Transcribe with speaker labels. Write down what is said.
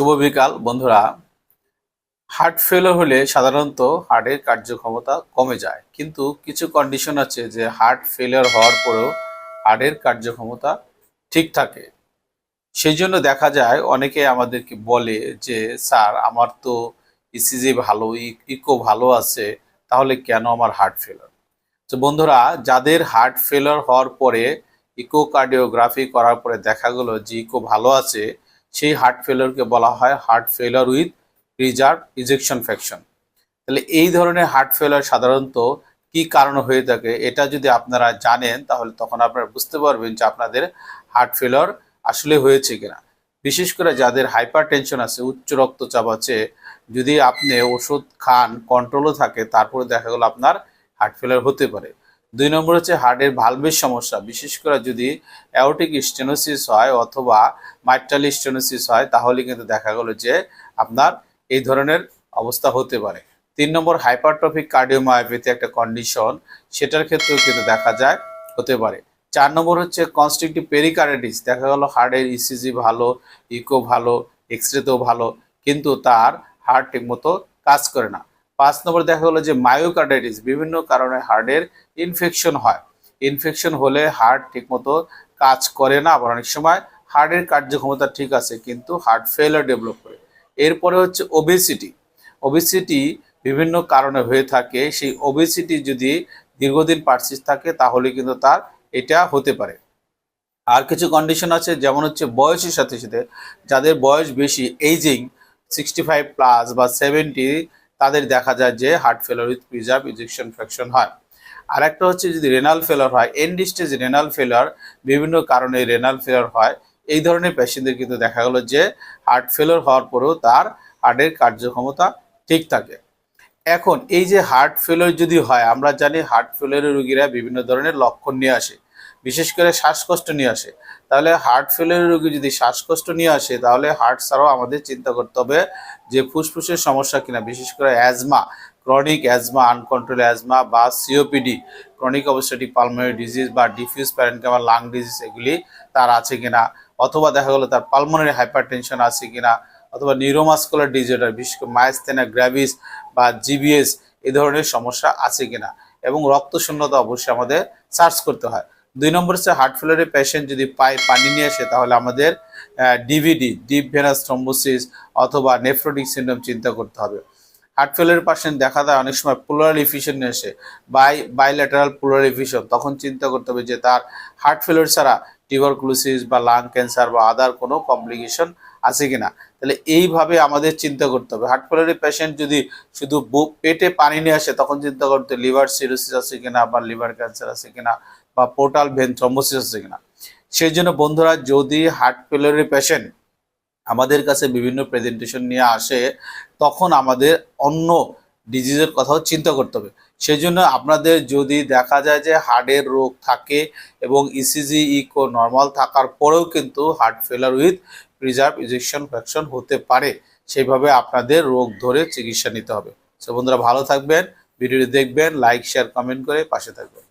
Speaker 1: শুভ বিকাল, বন্ধুরা। হার্ট ফেলার হলে সাধারণত হার্টের কার্যক্ষমতা কমে যায়। কিন্তু কিছু কন্ডিশন আছে যে হার্ট ফেলিয়ার হওয়ার পরেও হার্টের কার্যক্ষমতা ঠিক থাকে। সেই জন্য দেখা যায়, অনেকে আমাদেরকে বলে যে, স্যার, আমার তো ইসিজি ভালো ইকো ভালো আছে, তাহলে কেন আমার হার্ট ফেলার তো বন্ধুরা, যাদের হার্ট ফেলার হওয়ার পরে ইকোকার্ডিওগ্রাফি করার পরে দেখা গেলো যে ইকো ভালো আছে সেই হার্ট ফেলিওরকে বলা হয় heart failure with reserve ejection fraction তাহলে এই ধরনের হার্ট ফেলিওর সাধারণত কি কারণ হয়ে থাকে এটা যদি আপনারা জানেন, তাহলে তখন আপনারা বুঝতে পারবেন যে আপনাদের হার্ট ফেলিওর আসলে হয়েছে কিনা। বিশেষ করে যাদের হাইপার টেনশন আছে, উচ্চ রক্তচাপ আছে, যদি আপনি ওষুধ খান কন্ট্রোলও থাকে, তারপরে দেখা গেলো আপনার হার্ট ফেলিওর হতে পারে। দুই নম্বর হচ্ছে হার্টের ভালভের সমস্যা। বিশেষ করে যদি অ্যাওটিক স্টেনোসিস হয় অথবা মাইট্রাল স্টেনোসিস হয়, তাহলে কিন্তু দেখা গেল যে আপনার এই ধরনের অবস্থা হতে পারে। তিন নম্বর হাইপারট্রফিক কার্ডিওমায়োপ্যাথি একটা কন্ডিশন সেটার ক্ষেত্রেও কিন্তু দেখা যায়, হতে পারে। চার নম্বর হচ্ছে কনস্ট্রিকটিভ পেরিকার্ডিটিস দেখা গেল হার্টের ইসিজি ভালো ইকো ভালো এক্স রেতেও ভালো, কিন্তু তার হার্ট ঠিকমতো কাজ করে না। পাঁচ নম্বর দেখা গেলো যে মায়োকার্ডাইটিস বিভিন্ন কারণে হার্টের ইনফেকশন হয়। ইনফেকশন হলে হার্ট ঠিকমতো কাজ করে না, আবার অনেক সময় হার্টের কার্যক্ষমতা ঠিক আছে, কিন্তু হার্ট ফেলার ডেভেলপ করে। এরপরে হচ্ছে ওবেসিটি ওবেসিটি বিভিন্ন কারণে হয়ে থাকে, সেই ওবেসিটি যদি দীর্ঘদিন পার্সিস থাকে, তাহলে কিন্তু তার এটা হতে পারে। আর কিছু কন্ডিশন আছে, যেমন হচ্ছে বয়সের সাথে সাথে, যাদের বয়স বেশি এইজিং সিক্সটি ফাইভ প্লাস বা সেভেন্টি তাদের দেখা যায় যে হার্ট ফেলার উইথ প্রিজার্ভ ইজেকশন ফ্র্যাকশন হয়। আর একটা হচ্ছে যদি রেনাল ফেলার হয় এন্ড স্টেজ রেনাল ফেলার বিভিন্ন কারণে রেনাল ফেলার হয়, এই ধরনের পেশেন্টদের কিন্তু দেখা গেলো যে হার্ট ফেলার হওয়ার পরেও তার হার্টের কার্যক্ষমতা ঠিক থাকে। এখন এই যে হার্ট ফেলার যদি হয়, আমরা জানি হার্ট ফেলারের রোগীরা বিভিন্ন ধরনের লক্ষণ নিয়ে আসে। বিশেষ করে শ্বাসকষ্ট নিয়ে আসে। তাহলে হার্ট ফেলের রোগী যদি শ্বাসকষ্ট নিয়ে আসে, তাহলে হার্ট ছাড়াও আমাদের চিন্তা করতে হবে যে ফুসফুসের সমস্যা কিনা, বিশেষ করে asthma chronic asthma uncontrol asthma বা COPD chronic obstructive pulmonary disease বা ডিফিউজ প্যারেনকামার লাং ডিজিজ এগুলি তার আছে কিনা, অথবা দেখা গেলো তার পালমোনারি হাইপার টেনশন আছে কিনা, অথবা নিউরোমাস্কুলার ডিজঅর্ডার বিশেষ করে মায়াস্থেনা গ্র্যাভিস বা জিবিএস এ ধরনের সমস্যা আছে কিনা, এবং রক্ত শূন্যতা অবশ্যই আমাদের সার্চ করতে হয়। দুই নম্বর হচ্ছে হার্ট ফেলারের পেশেন্ট যদি পায়, পানি নিয়ে আসে, তাহলে আমাদের ডিভিডি ডিপ ভেনাস থ্রম্বোসিস অথবা নেফ্রোটিক সিন্ড্রোম চিন্তা করতে হবে। হার্ট ফেলারের পেশেন্ট দেখা যায় অনেক সময় পোলার ইফিশন আসে বাই বাইল্যাটারাল পোলার ইফিশন তখন চিন্তা করতে হবে যে তার হার্ট ফেলার ছাড়া টিউবারকুলোসিস বা লাং ক্যান্সার বা আদার কোনো কমপ্লিকেশন আছে কিনা। তাহলে এইভাবে আমাদের চিন্তা করতে হবে। হার্ট ফেলারের পেশেন্ট যদি শুধু পেটে পানি নিয়ে আসে, তখন চিন্তা করতে লিভার সিরোসিস আছে কিনা বা লিভার ক্যান্সার আছে কিনা বা পোর্টাল ভেন থ্রম্বোসিস আছে কিনা। সেই জন্য বন্ধুরা, যদি হার্ট ফেলারের পেশেন্ট আমাদের কাছে বিভিন্ন প্রেজেন্টেশন নিয়ে আসে, তখন আমাদের অন্য ডিজিজের কথাও চিন্তা করতে হবে। সেই জন্য আপনাদের যদি দেখা যায় যে হার্টের রোগ থাকে এবং ইসিজি ইকো নর্মাল থাকার পরেও কিন্তু হার্ট ফেলার উইথ প্রিজার্ভ ইজেকশন ফ্যাকশন হতে পারে। সেইভাবে আপনাদের রোগ ধরে চিকিৎসা নিতে হবে। সো বন্ধুরা, ভালো থাকবেন, ভিডিওটি দেখবেন লাইক শেয়ার কমেন্ট করে পাশে থাকবেন।